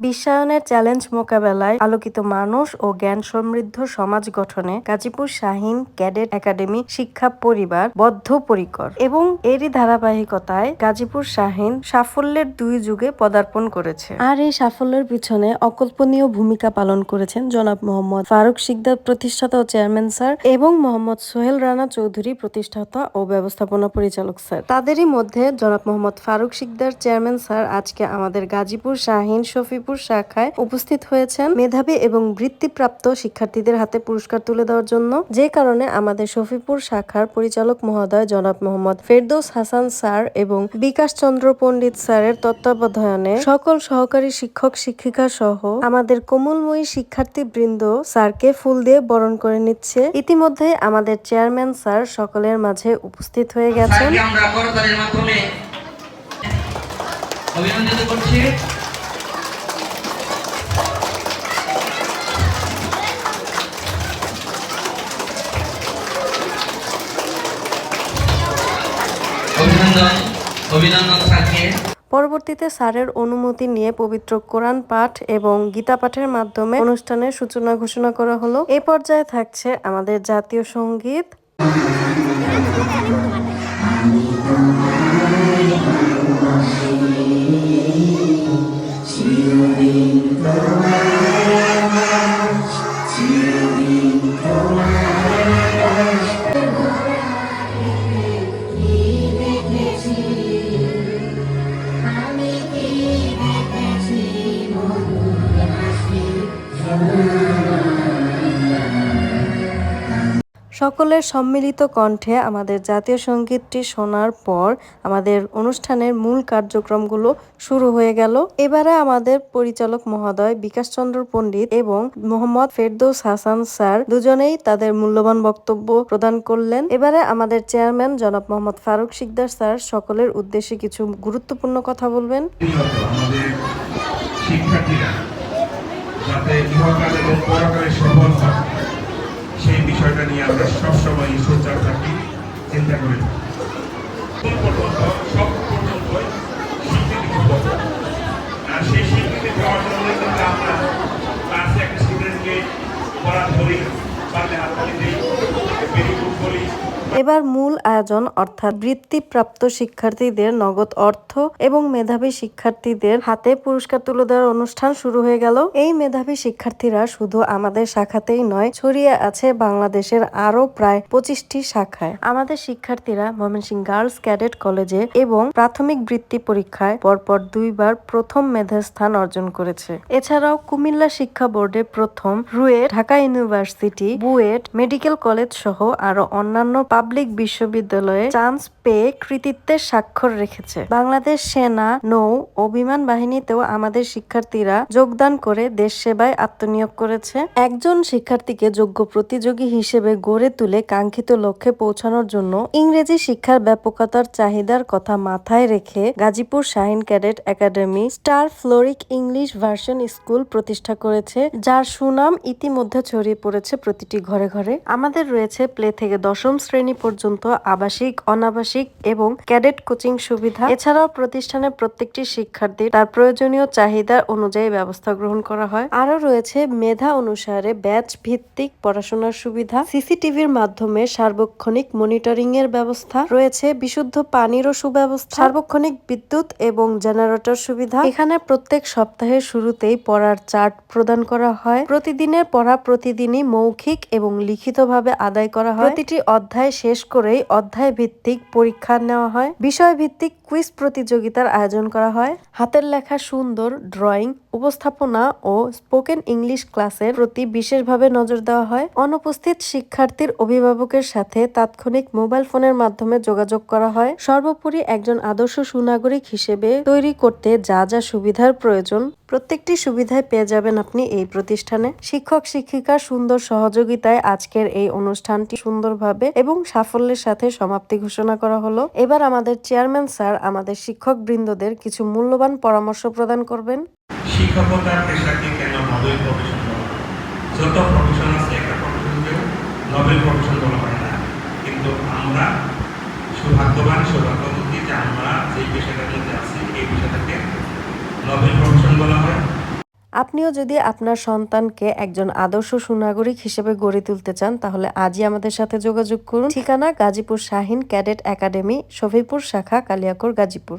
বিশ্বায়নের চ্যালেঞ্জ মোকাবেলায় আলোকিত মানুষ ও জ্ঞান সমৃদ্ধ সমাজ গঠনে গাজীপুর শাহীন ক্যাডেট একাডেমি শিক্ষা পরিবার বদ্ধপরিকর এবং এরই ধারাবাহিকতায় গাজীপুর শাহীন সাফল্যের দুই যুগে পদার্পণ করেছে। আর এই সাফল্যের পিছনে অকল্পনীয় ভূমিকা পালন করেছেন জনাব মোহাম্মদ ফারুক শিকদার প্রতিষ্ঠাতা ও চেয়ারম্যান স্যার এবং মোহাম্মদ সোহেল রানা চৌধুরী প্রতিষ্ঠাতা ও ব্যবস্থাপনা পরিচালক স্যার। তাদেরই মধ্যে জনাব মোহাম্মদ ফারুক শিকদার চেয়ারম্যান স্যার আজকে আমাদের গাজীপুর শাহীন শফিপুর শাখায় উপস্থিত হয়েছেন মেধাবী এবং বৃত্তিপ্রাপ্ত শিক্ষার্থীদের হাতে পুরস্কার তুলে দেওয়ার জন্য। যে কারণে আমাদের শফিপুর শাখার পরিচালক মহোদয় জনাব মোহাম্মদ ফেরদৌস হাসান স্যার এবং বিকাশ চন্দ্র পণ্ডিত স্যারের তত্ত্বাবধানে সকল সহকারী শিক্ষক, শিক্ষিকা সহ আমাদের কোমলময়ী শিক্ষার্থী বৃন্দ স্যারকে ফুল দিয়ে বরণ করে নিচ্ছে। ইতিমধ্যে আমাদের চেয়ারম্যান স্যার সকলের মাঝে উপস্থিত হয়ে গেছেন। অভিনন্দিত করছি। অভিনন্দন অভিনন্দন থাকে পরবর্তীতে স্যারের অনুমতি নিয়ে পবিত্র কোরআন পাঠ এবং গীতা পাঠের মাধ্যমে অনুষ্ঠানের সূচনা ঘোষণা করা হলো। এ পর্যায়ে থাকছে আমাদের জাতীয় সংগীত। সকলের সম্মিলিত কণ্ঠে আমাদের জাতীয় সঙ্গীতটি শোনার পর আমাদের অনুষ্ঠানের মূল কার্যক্রমগুলো শুরু হয়ে গেল। এবারে আমাদের পরিচালক মহোদয় বিকাশ চন্দ্র পণ্ডিত এবং মোহাম্মদ ফেরদৌস হাসান স্যার দুজনেই তাদের মূল্যবান বক্তব্য প্রদান করলেন। এবারে আমাদের চেয়ারম্যান জনাব মোহাম্মদ ফারুক শিকদার স্যার সকলের উদ্দেশ্যে কিছু গুরুত্বপূর্ণ কথা বলবেন। শিক্ষার্থীরা যাতে ইহকাল এবং পরকালে সফল হয়। সেই বিষয়টা নিয়ে আমরা সবসময় সোচ্চার থাকি চিন্তা করে। সব এবার মূল আয়োজন অর্থাৎ বৃত্তিপ্রাপ্ত শিক্ষার্থীদের নগদ অর্থ এবং মেধাবী শিক্ষার্থীদের হাতে পুরস্কার তুলে দেওয়ার অনুষ্ঠান শুরু হয়ে গেল। এই মেধাবী শিক্ষার্থীরা শুধু আমাদের শাখাতেই নয়, ছড়িয়ে আছে বাংলাদেশের আরও প্রায় পঁচিশটি শাখায়। আমাদের শিক্ষার্থীরা ময়মনসিংহ গার্লস ক্যাডেট কলেজে এবং প্রাথমিক বৃত্তি পরীক্ষায় পরপর দুইবার প্রথম মেধা স্থান অর্জন করেছে। এছাড়াও কুমিল্লা শিক্ষা বোর্ডে প্রথম RUET, Dhaka university, BUET, medical college সহ আরও অন্যান্য পাবলিক বিশ্ববিদ্যালয়ে চান্স পেয়ে কৃতিত্বের স্বাক্ষর রেখেছে। বাংলাদেশ সেনা, নৌ ও বিমান বাহিনীতেও আমাদের শিক্ষার্থীরা যোগদান করে দেশ সেবায় আত্মনিয়োগ করেছে। একজন শিক্ষার্থীকে যোগ্য প্রতিযোগী হিসেবে গড়ে তুলে কাঙ্ক্ষিত লক্ষ্যে পৌঁছানোর জন্য ইংরেজি শিক্ষার ব্যাপকতার চাহিদার কথা মাথায় রেখে Gazipur Shahin cadet academy star fluoric English version school প্রতিষ্ঠা করেছে, যার সুনাম ইতিমধ্যে ছড়িয়ে পড়েছে প্রতিটি ঘরে ঘরে। আমাদের রয়েছে প্লে থেকে দশম শ্রেণি পর্যন্ত আবাসিক, অনাবাসিক এবং ক্যাডেট কোচিং সুবিধা, এছাড়াও প্রতিষ্ঠানের প্রত্যেকটি শিক্ষার্থী তার প্রয়োজনীয় চাহিদা অনুযায়ী ব্যবস্থা গ্রহণ করা হয়। আরও রয়েছে মেধা অনুসারে ব্যাচ ভিত্তিক পড়াশোনার সুবিধা, সিসিটিভির মাধ্যমে সার্বক্ষণিক মনিটরিং এর ব্যবস্থা, রয়েছে বিশুদ্ধ পানিরও সুব্যবস্থা, সার্বক্ষণিক বিদ্যুৎ এবং জেনারেটর সুবিধা। এখানে প্রত্যেক সপ্তাহের শুরুতেই পড়ার চার্ট প্রদান করা হয়। প্রতিদিনের পড়া প্রতিদিনই মৌখিক এবং লিখিতভাবে আদায় করা হয়। প্রতিটি অধ্যায় শেষ করেই অধ্যায় ভিত্তিক পরীক্ষা নেওয়া হয়। বিষয় ভিত্তিক কুইজ প্রতিযোগিতার আয়োজন করা হয়। হাতের লেখা সুন্দর, ড্রয়িং উপস্থাপনা ও স্পোকেন ইংলিশ ক্লাসের প্রতি বিশেষভাবে নজর দেওয়া হয়। অনুপস্থিত শিক্ষার্থীর অভিভাবকের সাথে তাৎক্ষণিক মোবাইল ফোনের মাধ্যমে যোগাযোগ করা হয়। সর্বোপরি একজন আদর্শ সুনাগরিক হিসেবে তৈরি করতে যা যা সুবিধার প্রয়োজন, প্রত্যেকটি সুবিধায় পেয়ে যাবেন আপনি এই প্রতিষ্ঠানে। শিক্ষক শিক্ষিকার সুন্দর সহযোগিতায় আজকের এই অনুষ্ঠানটি সুন্দরভাবে এবং সাফল্যের সাথে সমাপ্তি ঘোষণা করা হলো। এবার আমাদের চেয়ারম্যান স্যার, আমাদের শিক্ষক বৃন্দদের কিছু মূল্যবান পরামর্শ প্রদান করবেন। শিক্ষকতার পেশাকে কেন নোবেল প্রফেশন বলা হয়? যত প্রফেশন আছে, একটা প্রফেশনকেও নোবেল প্রফেশন বলা হয় না। কিন্তু আমরা সৌভাগ্যবান সৌভাগ্যবতী যে আমরা যে পেশাটার মধ্যে আছি, এই পেশাটাকে নোবেল প্রফেশন বলা হয়। আপনিও যদি আপনার সন্তানকে একজন আদর্শ সুনাগরিক হিসেবে গড়ে তুলতে চান, তাহলে আজই আমাদের সাথে যোগাযোগ করুন। ঠিকানা গাজীপুর শাহিন ক্যাডেট একাডেমি, শফিপুর শাখা, কালিয়াকোর, গাজীপুর।